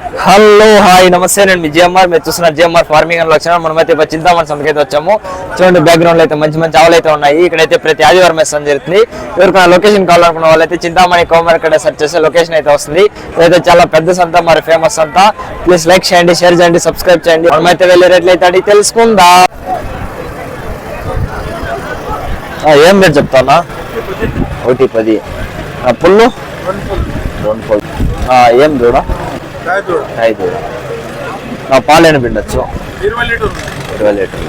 Hello hi నమస్తే. నేను మీ GMR. మీరు చూస్తున్నారు జిఎంఆర్ ఫార్మింగ్ అని వచ్చిన మనమైతే ఇప్పుడు చింతామణి సంతకైతే వచ్చాము. చూడండి బ్యాక్గ్రౌండ్ అయితే మంచి మంచి ఆవులు అయితే ఉన్నాయి. ఇక్కడైతే ప్రతి ఆదివారం వేస్తాం జరుగుతుంది. ఎవరికైనా లొకేషన్ కావాలనుకున్న వాళ్ళైతే చింతామణి కోమర్ ఇక్కడ సెర్చ్ చేస్తే లొకేషన్ అయితే వస్తుంది. ఇదైతే చాలా పెద్ద సంత మరి ఫేమస్ సంత. ప్లీజ్ లైక్ చేయండి షేర్ చేయండి సబ్స్క్రైబ్ చేయండి. మనమైతే వెళ్ళే రేట్లు అయితే అడిగి తెలుసుకుందా? ఏం రేట్ చెప్తానా? ఒకటి పది. ఆ, పుల్లు? రెండు పుల్లు ఏం చూడా ఐదు పాలైన పిండొచ్చు? ఇరవై లీటర్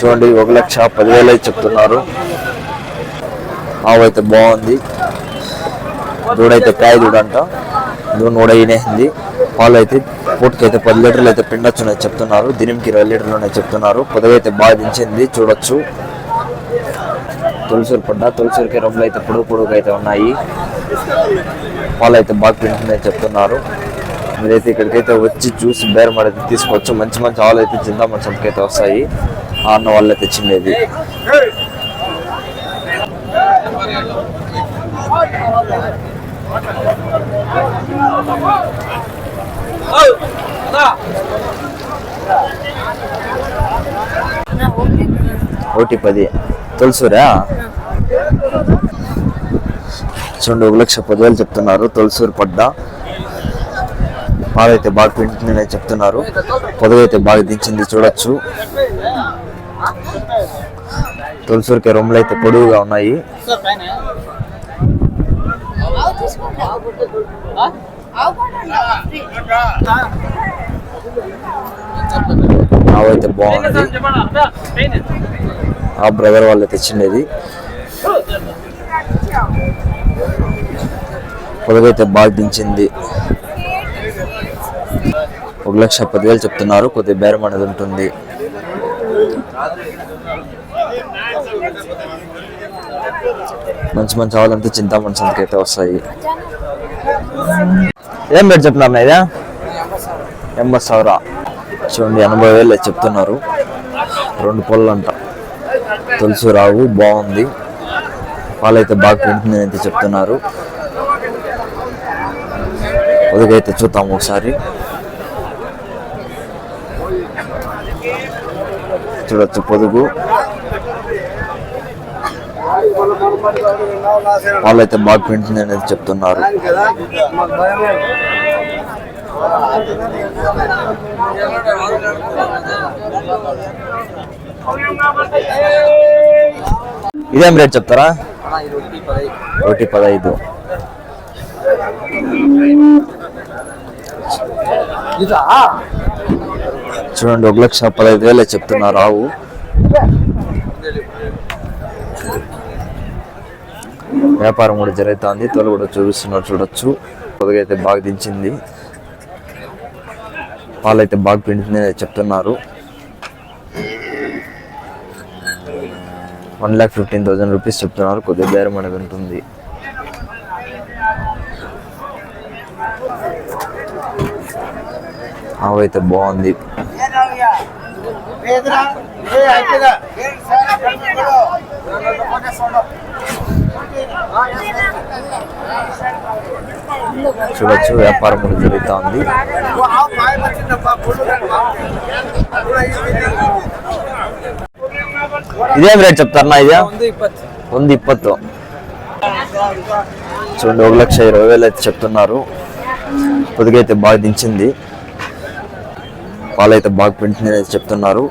చూడండి ఒక లక్ష పదివేలు అయితే చెప్తున్నారు. ఆవు అయితే బాగుంది. దూడైతే కాయ దూడ అంట. దూడ కూడా ఈనేసింది పాలు అయితే పూటకైతే పది లీటర్లు అయితే పిండొచ్చు అని చెప్తున్నారు. దినంకి ఇరవై లీటర్లు అని చెప్తున్నారు. పొదవైతే బాగా దించింది చూడొచ్చు. తులసూరు పడ్డ తులసూరుకి రొమ్మలు అయితే పొడుగు పొడుగు అయితే ఉన్నాయి. పాలు అయితే బాగా పిండుతున్నాయి చెప్తున్నారు. మీరైతే ఇక్కడికైతే వచ్చి చూసి బేరం అయితే తీసుకోవచ్చు. మంచి మంచి ఆవులు అయితే చింతామణి సంతకైతే వస్తాయి. అన్న వాళ్ళు అయితే చిన్నది ఓటీ పది. తులసూరా? చూడండి ఒక లక్ష పదివేలు చెప్తున్నారు. తులసూరు పడ్డ. పాలైతే బాగా పిండుతుందని చెప్తున్నారు. పొదవైతే బాగా దించింది చూడొచ్చు. తులసూరికి రొమ్ములు అయితే పొడువుగా ఉన్నాయి. నావైతే బాగుంది. ఆ బ్రదర్ వాళ్ళు తెచ్చిండేది. పొడవైతే బాగా దించింది. ఒక లక్ష పదివేలు చెప్తున్నారు. కొద్ది బేరం అనేది ఉంటుంది. మంచి మంచి ఆవులంతా చింతా మనుషులకి అయితే వస్తాయి. ఏం మీరు చెప్తున్నారు ఇదా? ఎంబై సవరా చూడండి ఎనభై వేలు చెప్తున్నారు. రెండు పొల్లంట. తులసి రావు బాగుంది. పాలైతే బాగా పిండుతుంది అయితే చెప్తున్నారు. ఉదగైతే చూద్దాం ఒకసారి. చూడొచ్చు పొదుగు. వాళ్ళైతే బాగా పెంచింది అనేది చెప్తున్నారు. ఇదేం రేట్ చెప్తారా? ఒకటి పదహైదు. చూడండి ఒక లక్ష పదహైదు వేలే చెప్తున్నారు ఆవు వ్యాపారం కూడా జరుగుతుంది తోలు కూడా చూపిస్తున్నారు చూడొచ్చు. పొదగైతే బాగా దించింది. పాలైతే బాగా పిండుతుంది చెప్తున్నారు. One lakh fifteen thousand rupees చెప్తున్నారు. కొద్దిగా బేరం అనేది ఉంటుంది అవైతే బాగుంది. చూడొచ్చు వ్యాపారం జరుగుతూ ఉంది. ఇదేం రేట్ చెప్తారన్నా ఇదే ಒಂದು ಇಪ್ಪತ್ತು చూడండి ఒక లక్ష ఇరవై వేలు అయితే చెప్తున్నారు పొదుగైతే బాగా దించింది పాలైతే బాగా పిండింది అయితే చెప్తున్నారు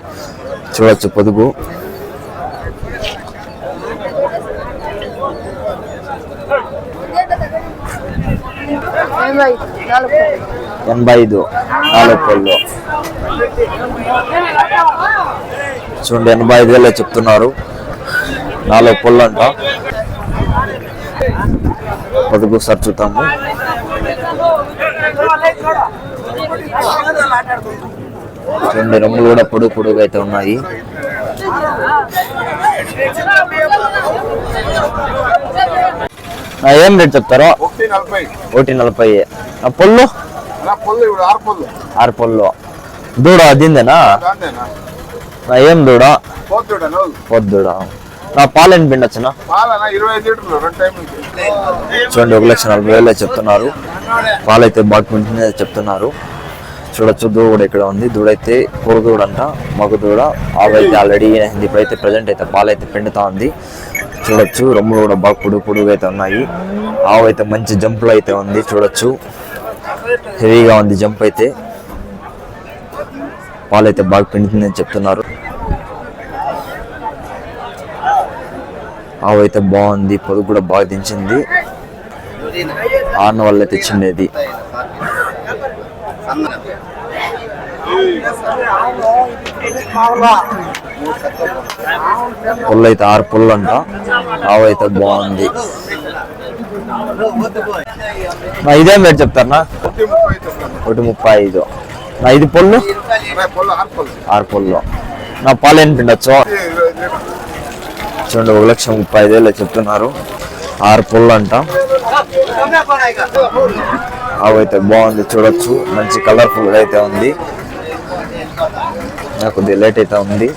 చూడొచ్చు పొదుగు ఎనభై ఐదు నాలుగు పళ్ళు చూడండి ఎనభై ఐదు వేలే చెప్తున్నారు. నాలుగు పళ్ళు అంట పొదుగు సార్ చూద్దాము. రెండు రొమ్ములు కూడా పొడుగు పొడుగు అయితే ఉన్నాయి. ఏం రేట్ చెప్తారో? ఒకటి నలభై. పొల్లు? పొల్లు ఆరు పొల్లు. పొల్లు. దూడ అదిందేనా ఏం దూడ? పొద్దుడ నా లీటర్లు రెండు టైం నుంచి. చూడండి ఒక లక్ష నలభై వేలు చెప్తున్నారు. పాలైతే బాగా పిండుతుంది చెప్తున్నారు. చూడొచ్చు దూడ కూడా ఇక్కడ ఉంది. దూడ అయితే కూర దూడ అంట మగ దూడ. ఆవైతే ఆల్రెడీ అయింది ఇప్పుడైతే ప్రజెంట్ అయితే పాలైతే పిండుతా ఉంది. చూడొచ్చు రొమ్ములు కూడా బాగా పొడుగు పొడుగు అయితే ఉన్నాయి. ఆవు అయితే మంచి జంపులు అయితే ఉంది చూడొచ్చు. హెవీగా ఉంది జంప్ అయితే. పాలైతే బాగా పిండుతుందని చెప్తున్నారు. ఆవు అయితే బాగుంది పొదుగు కూడా బాగా దించింది. ఆన్న వల్ల తెచ్చిండేది పుల్ల అయితే ఆరు పుల్లు అంట ఆవు అయితే బాగుంది. నా ఇదేం రేట్ చెప్తారనా ఒకటి ముప్పై ఐదు. నా ఇది పొల్లు? ఆరు పొల్లు. నా పాలు ఏం పిండొచ్చు? ఇది ఇరవై లీటర్ చూడండి ఒక లక్ష ముప్పై ఐదు వేలు చెప్తున్నారు. ఆరు పుల్లు అంట. అవైతే బాగుంది చూడొచ్చు. మంచి కలర్ఫుల్ అయితే ఉంది. నాకు కొద్దిగా లేట్ అయితే ఉంది.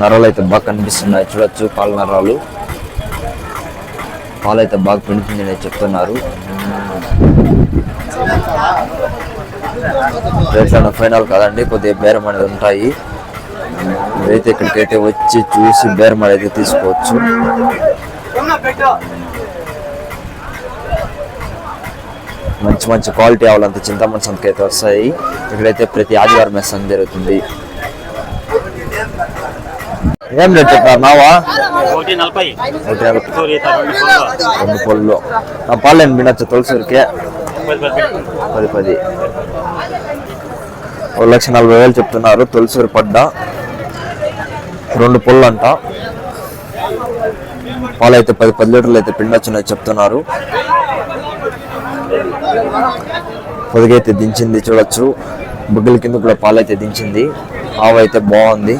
నరాలు అయితే బాగా కనిపిస్తున్నాయి చూడొచ్చు. పాల నరాలు. పాలు అయితే బాగా పిండుతుంది అని చెప్తున్నారు. రేట్లను ఫైనల్ కాదండి కొద్దిగా బేరం అనేది ఉంటాయి. మీరైతే ఇక్కడికైతే వచ్చి చూసి బేరం అనేది తీసుకోవచ్చు. మంచి మంచి క్వాలిటీ ఆవులంతా చింతామణి సంతకి అయితే వస్తాయి. ఇక్కడైతే ప్రతి ఆదివారం మెస్సం జరుగుతుంది. ఏం రేట్ చెప్పారు నావా ఒకటి నలభై. రెండు పళ్ళు నా పాలు ఏం వినొచ్చు తులసూరికే? పది పది. ఒక లక్ష నలభై వేలు చెప్తున్నారు. తులసూరి పడ్డ. రెండు పుల్లు అంట పాలైతే పది పది లీటర్లు అయితే పిండొచ్చునని చెప్తున్నారు. పొదిగైతే దించింది చూడొచ్చు. బుగ్గల కింద కూడా పాలు అయితే దించింది. ఆవు అయితే బాగుంది.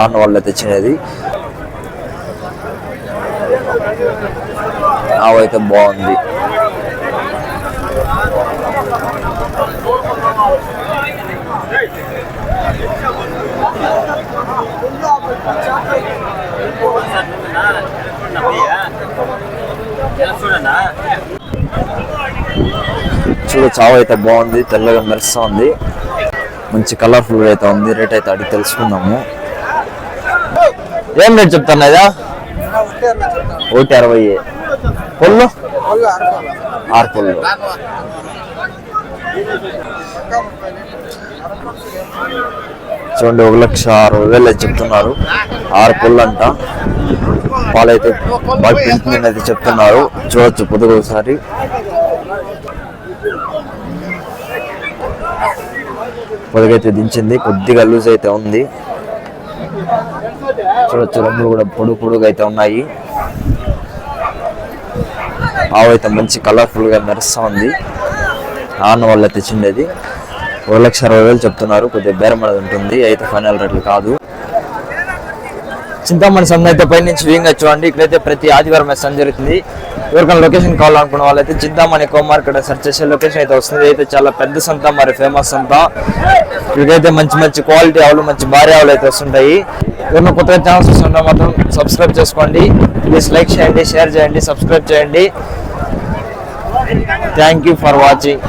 ఆన్ వాళ్ళు తెచ్చినది. ఆవు అయితే బాగుంది. చూడ చావు అయితే బాగుంది తెల్లగా మెరుస్తా ఉంది మంచి కలర్ఫుల్ అయితే ఉంది రేట్ అయితే అడిగి తెలుసుకుందాము. ఏం రేట్ చెప్తాను ఇదా ఒకటి అరవై పొల్లు ఆరు పొల్లు చూడండి ఒక లక్ష అరవై వేలు అయితే చెప్తున్నారు. ఆరు పుల్లు అంట. పాలైతే బాగా పెంచుతుంది అయితే చెప్తున్నారు. చూడొచ్చు పొద్దుగా ఒకసారి. పొదగైతే దించింది. కొద్దిగా లూజ్ అయితే ఉంది. చూడొచ్చు రంగులు కూడా పొడుగు పొడుగు అయితే ఉన్నాయి. ఆవు అయితే మంచి కలర్ఫుల్గా మెరుస్తా ఉంది. ఆన్న వల్ల తెచ్చిండేది. ఒక లక్ష అరవై వేలు చెప్తున్నారు. కొద్దిగా బేరం అనేది ఉంటుంది. అయితే ఫైనల్ రేట్లు కాదు. చింతామణి సంఘ అయితే పై నుంచి వీంగా చూడండి. ఇక్కడైతే ప్రతి ఆదివారం అయితే జరుగుతుంది. ఎవరికైనా లొకేషన్ కావాలనుకున్న వాళ్ళైతే చింతామణి కోమార్ మార్కెట్ సెర్చ్ చేసే లొకేషన్ అయితే వస్తుంది. అయితే చాలా పెద్ద సంత మరి ఫేమస్ సంత. ఇక్కడైతే మంచి మంచి క్వాలిటీ ఆవులు మంచి భారీ ఆవులు అయితే వస్తుంటాయి. ఎవరైనా కొత్తగా ఛానల్స్ వస్తుంటే మాత్రం సబ్స్క్రైబ్ చేసుకోండి. ప్లీజ్ లైక్ చేయండి షేర్ చేయండి సబ్స్క్రైబ్ చేయండి. Thank you for watching